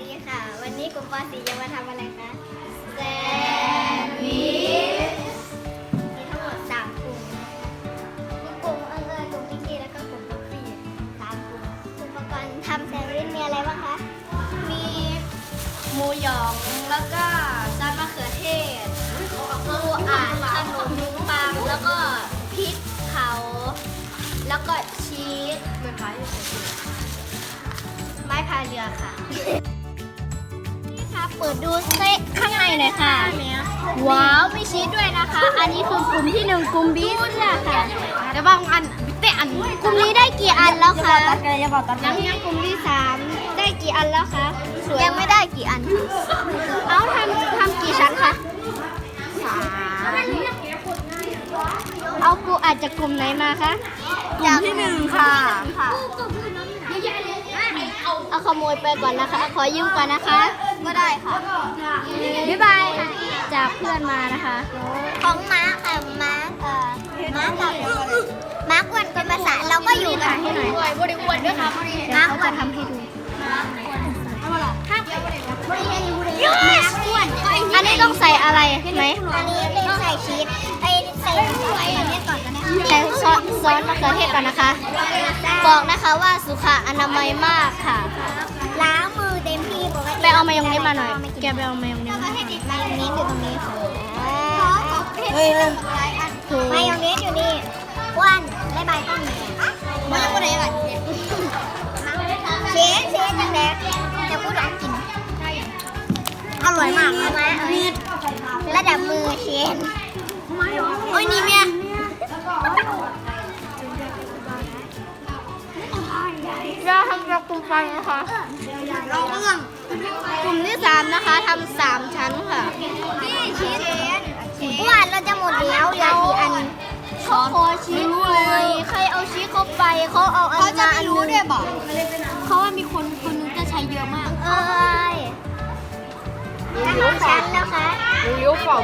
ดีค่ะ วันนี้กลุ่มป .4 จะมาทำอะไรคะแซนด์วิชมีทั้งหมดสามกลุ่มมีกลุ่มเอิงเอิญกลุ่มพิกีแล้วก็กลุ่มป๊อปปี้สามกลุ่มอุปกรณ์ทำแซนด์วิชมีอะไรบ้างคะมีหมูหยองแล้วก็ซอสมะเขือเทศปูอัดขนมปังแล้วก็พริกเผาแล้วก็ชีสมือนไม้ไม้พายเรือค่ะ เปิดดูเซ็ข้างในหน่อยค่ะ ว้าวมีชีสด้วยนะคะ อันนี้คือกลุ่มที่หนึ่งกลุ่มบีสค่ะแต่บางอันเตะอันกลุ่มนี้ได้กี่อันแล้วคะยังยังกลุ่มที่สามได้กี่อันแล้วคะสวยังไม่ได้กี่อันเอาทำทำกี่ชั้นคะสามเอาปูอาจจะกลุ่มไหนมาคะกลุ่มที่หนึ่งค่ะเอาขโมยไปก่อนนะคะ ขอยืมก่อนนะคะก็ ได้ค่ะ บ๊ายบายค่ะ จากเพื่อนมานะคะ ของม้าค่ะม้าเอ่อม้ากับม้ากวนเป็นภาษาเราก็อยู่ค่ะให้หน่อยบริวารด้วยค่ะเดี๋ยวเขาจะทำให้ดูม้ากวนอันนี้ต้องใส่อะไรไหมอันนี้เป็นใส่ชีสไอ้ใส่ไอ้อันนี้ก่อนก็ได้ใส่ซอสซอสมะเขือเทศก่อนนะคะ บอกนะคะว่าสุขอนามัยมากค่ะ ไปเอามายองเนสมาหน่อย แกไปเอามายองเนสแล้วก็มาให้ติดมายองเนสอยู่ตรงนี้ค่ะเฮ้ยมายองเนสอยู่นี่อ้วนได้ใบต้นนี้มายองเนสอะไรเชฟเชฟจังแดกจะพูดหลังกิน อร่อยมากเอาไหมเอาไหมระดับมือเชฟโอ้ยนี่เมีย เราทำจากกลุ่มไฟนะคะเราเรื่องกลุ่มที่สามนะคะทำสามชั้นค่ะนี่ชีสอ้วนเราจะหมดแล้วเหลือกี่อันเขาขอชีสเลยใครเอาชีสเข้าไปเขาเอาอันมาอันนึงเขาว่ามีคนคนนึงจะใช้เยอะมาก เอ้ยทั้งชั้นแล้วคะเลี้ยวเปล่า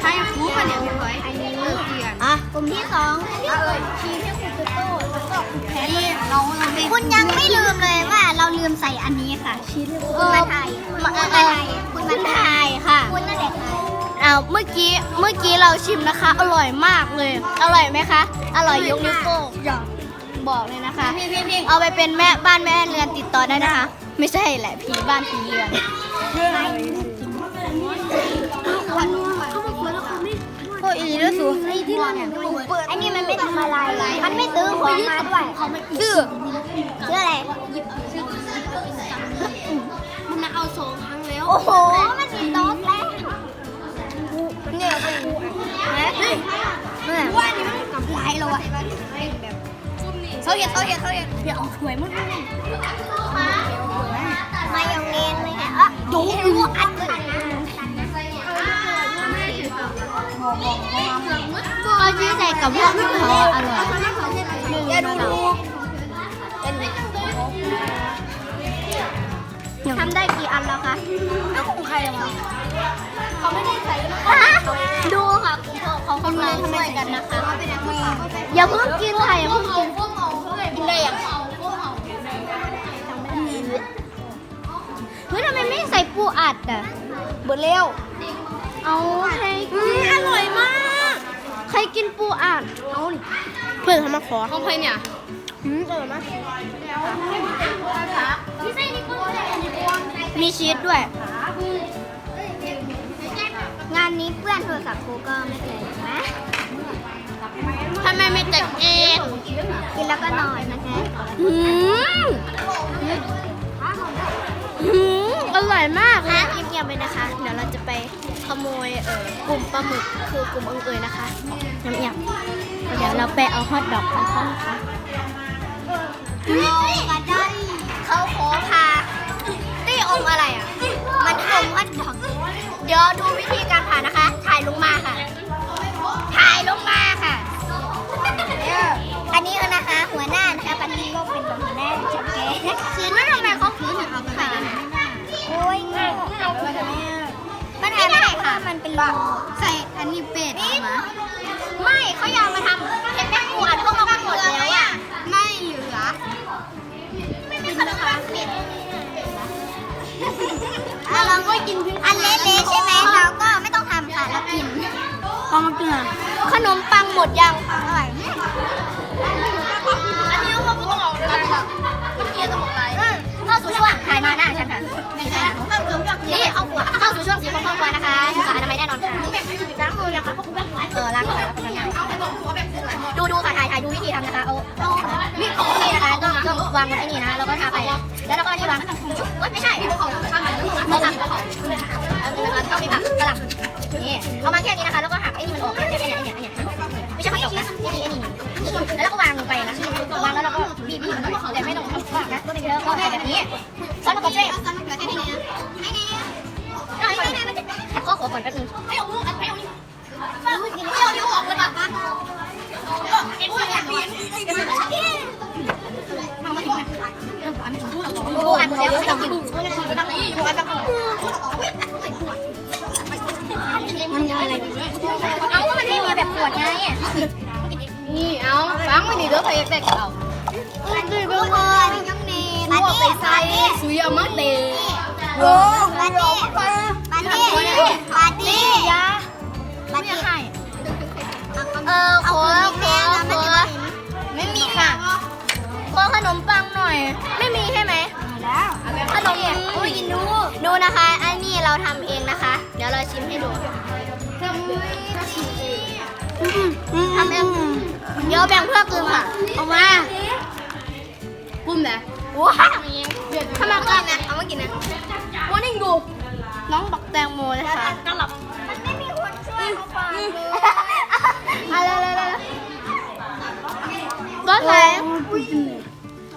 ใช่ฟูปะเนี่ยพี่พลอย ลุ่มที่สองที่เอ่ยชีสให้คุณตุ๊โต้แล้วก็คุณแพทนี่เราเราไม่คุณยังไม่ลืมเลยว่าเราลืมใส่อันนี้ค่ะ ชีสให้คุณมาไทยคุณมาไทยคุณมาไทยค่ะ คุณนั่นแหละค่ะเอาเมื่อกี้เมื่อกี้เราชิมนะคะ อร่อยมากเลย อร่อยไหมคะ อร่อยยกนิ้วโป้งบอกเลยนะคะ เอาไปเป็นแม่บ้านแม่เรือนติดต่อได้นะคะ ไม่ใช่แหละผีบ้านผีเรือน อ้ยอีแล้วสูอันนี้มันไม่ทำอะไร มันไม่ซื้อของมาด้วยซื้อซื้ออะไรมันมาเอาสองครั้งแล้ว โอ้โห มันมีโต๊ะแล้วเนี่ยไปเนี่ยว่านี่มันกับไรเราอะเขาเห็นเขาเห็นเขาเห็นเดี๋ยวเอาถ้วยมันมายองเนสไหมคะอะดูดูอันอื่นเอาชีสใส่กับพวกเขาอร่อยอย่าดูดูทำได้กี่อันแล้วคะแล้วของใครวะเขาไม่ได้ใส่ดูค่ะเขากำลังช่วยกันนะคะอย่าเพิ่งกินค่ะอย่าเพิ่งกินกินได้ยังเฮ้ยทำไมไม่ใส่ปูอัดอะเบิดเร็วเอาใครกินอร่อยมาก ใครกินปูอัดเอาดิเพื่อนเขามาขอของใครเนี่ยอืมอร่อยมากมีชีสด้วย งานนี้เพื่อนโทรศัพท์ครูก็ไม่เคยนะทำไมไม่แต่งเองกินแล้วก็นอนนะคะหืมหืมอ ร่อยมาก นะเงียบๆไปนะคะ เดี๋ยวเราจะไปขโมยเอ่อกลุ่มปลาหมึกคือกลุ่มเอิงเอยนะคะน้ำเอียบเดี๋ยวเราไปเอาฮอทดอกของเขานะคะกระดอนเขาขอพาตี้อมอะไรอะ มันทำวัดดอก เดี๋ยวดูวิธีการผ่านนะคะ ถ่ายลงมาค่ะ ถ่ายลงมาค่ะ อันนี้นะคะ หัวหน้านะคะปันนี้ก็เป็นหัวหน้าันเป็นรูใส่อันนี้เป็ดออกมาไม่เขาอยากมาทำเห็นแม่ขวดเขามาหมดแล้วอะไม่เหลือไม่ไม่เขาทเป็ดเราก็กินอันเละๆใช่ไหมเราก็ไม่ต้องทำค่ะเรากินลองมากินขนมปังหมดยังอร่อยอันนี้เขาไม่ต้องออกเลยนะเมื่อกี้จะหมดไรถ้าสุดช่วงถ่ายมานะำนะคะ เอาเอานี่นะคะต้องต้องวางบนไอ้นี่นะแล้วก็ทาไป แล้วเราก็นี่วางเอ้ยไม่ใช่เอาผักเอาผักต้องมีผักกระหล่ำนี่เอามาแค่นี้นะคะ แล้วก็หักไอ้นี่มันออกเนี่นี่ยเนี่ยเนี่ไม่ใช่ผักดอกนะนี่นี่นี่แล้วเราก็วางลงไปนะวางแล้วเราก็บีบบีแต่ไม่ต้องทำมากนะแล้วก็ใส่แบบนี้ซอสมะเขือเทศซอสมะเขือเทศให้เนี่ยให้เนี่ยข้อขอก่อนแป๊บนึงไม่เอาลูกไม่เอานี่ไม่เอานิ้วออกเลยป่ะ มดแล้วไม่ต้องกินไม่ต้องกินอันต้องมันยังอะไรเอามันไม่มีแบบขวดไงนี่เอาฟังไม่ดีเด้อใครอยากได้ก็เอาอันนี้ทุกคนน้องเนนัวไปใส่สุยอามาเตะโอ้ปาร์ตี้ปาร์ตี้ปาร์ตี้ยาปาร์ตี้เออขอขอข มโอ้ยกินดูดูนะคะ อันนี้เราทำเองนะคะ เดี๋ยวเราชิมให้ดูทำเองเดี๋ยวแบ่งเพื่อกลืนค่ะเอามาปุ้มนะว้าวถ้ามากลืนนะเอามากินนะวันนี้ดูน้องบักแตงโมนะคะกระหลับมันไม่มีคนช่วยเขาฟังเลยอะไรอะไรอะไรก็ใส่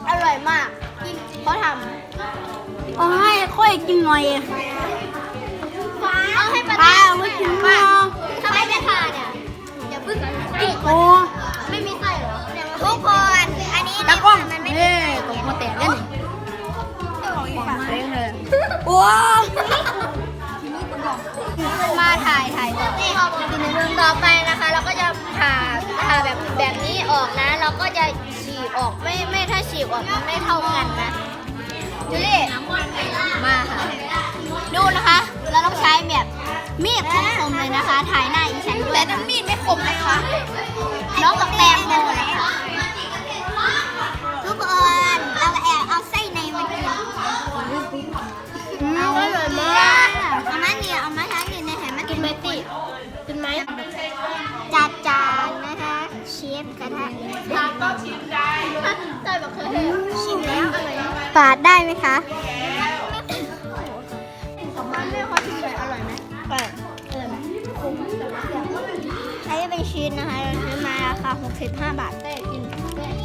อร่อยมากเขาทำ เอาให้ค่อยกินหน่อยเอาให้ปลาป้าเอาไม่กินมาทำไมไม่ทานเนี่ยอย่าเพิ่งโอ้ไม่มีไส้เหรอทุกคนอันนี้ตะกล้องมันไม่เฮ้ตรงมาแตะเล่นเองเลยโอ้มาถ่ายถ่ายต่อนี่กินในเรื่องต่อไปนะคะ เราก็จะผ่าผ่าแบบแบบนี้ออกนะ เราก็จะฉีกออกไม่ไม่ถ้าฉีกออกมันไม่เท่ากันนะ จูลี่มาค่ะ ดูนะคะ เราต้องใช้แบบมีดคมๆเลยนะคะ ถ่ายหน้าอีฉันด้วยแต่นั้นมีดไม่คมนะคะ น้องกับแตงโมนะคะาดได้ไหมคะของบ้านแม่เขาชิมเลยอร่อยไหมอร่อยอร่อยไหมใช้เป็นชิ้นนะคะเราซื้อมาราคา65 บาทได้กิน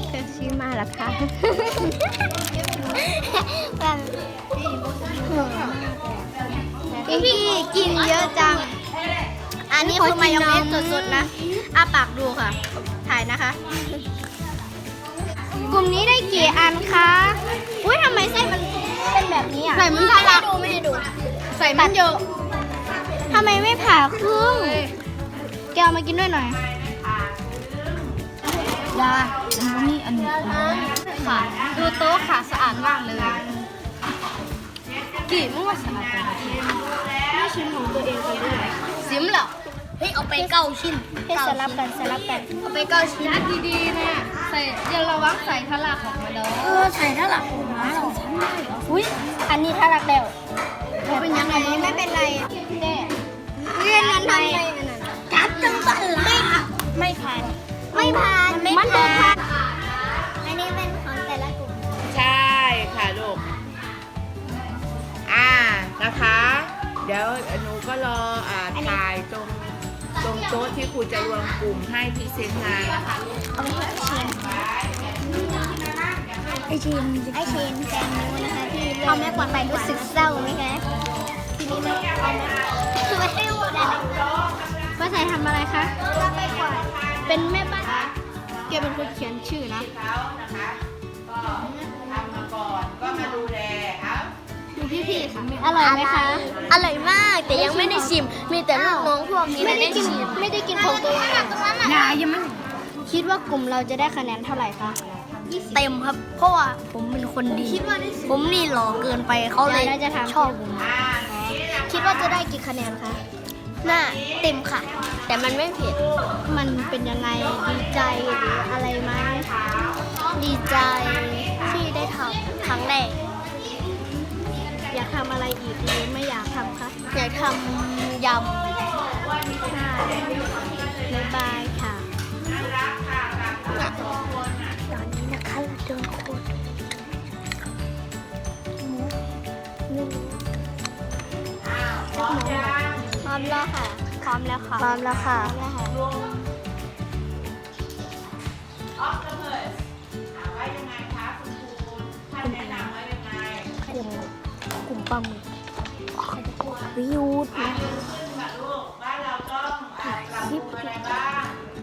เคยซื้อมาราคาแบบพี่พี่กินเยอะจัง อันนี้คือมายองเนสสดๆนะอ้าปากดูค่ะ ถ่ายนะคะ กลุ่มนี้ได้กี่อันคะ อุ้ยทำไมไส้ ใส่มันทะลักดูไม่ได้ดูใส่มันเยอะทำไมไม่ผ่าครึ่ง แกเอามากินด้วยหน่อยยาอันนี้อันนี้ค่ะดูโต๊ะค่ะสะอาดมากเลยกี่มึงว่าสะอาดจังไม่ชิมของตัวเองไปด้วยซิมเหรอเฮ้ยเอาไปเก้าชิ้นให้สลับกันสลับกันเอาไปเก้าชิ้นนัดดีๆนะใส่อย่าระวังใส่ทะลักออกมาเด้อเออใส่ถ้าหลักหัวเหรอ อุ้ยอันนี้ถ้าหลักแล้วเป็นยังไงไม่เป็นไรแน่เรียนนั้นทำไมกัดจังสันไม่ไม่ผ่าน ไม่ผ่านไม่ผ่าน อันนี้เป็นของแต่ละกลุ่ม ใช่ค่ะลูก อ่า นะคะ เดี๋ยวหนูก็รออ่าถ่ายตรงตรงโต๊ะที่ครูจะรวมกลุ่มให้พรีเซนต์งานนะคะ ไอชิมไอชิมแตงโมนะคะที่เอาแม่กวาดไปรู้สึกเศร้าไหมคะทีนี้ไม่เอาแม่คือไม่ได้หมดอะไรป้าใส่ทำอะไรคะเราไปกวาดเป็นแม่บ้านแกเป็นคนเขียนชื่อนะเขานะคะก็ทำมาก่อนก็มาดูแลครับดูพี่ๆค่ะอร่อยไหมคะอร่อยมากแต่ยังไม่ได้ชิม มีแต่ลูกน้องพวกนี้ไม่ได้กินไม่ได้กินของตัวเองยายังไม่คิดว่ากลุ่มเราจะได้คะแนนเท่าไหร่คะ เต็มครับ เพราะว่าผมเป็นคนดี ผมนี่หล่อเกินไปเขาเลยชอบผมอ่านี้นะคิดว่าจะได้กี่คะแนนคะหน้าเต็มค่ะ แต่มันไม่เผ็ดมันเป็นยังไงดีใจหรืออะไรไหมดีใจที่ได้ทำครั้งแรกอยากทำอะไรอีกหรือไม่อยากทำคะอยากทำยค่ะบ๊ายบายค่ะำตอนนี้ นะคะเราเดินโคตรพร้อมแล้วค่ะ พร้อมแล้วค่ะ พร้อมแล้วค่ะออฟเดอะเพิร์สถามว่ายังไงคะคุณครูท่านแนะนำว่ายังไงกลุ่มกลุ่มปลาหมึกวิว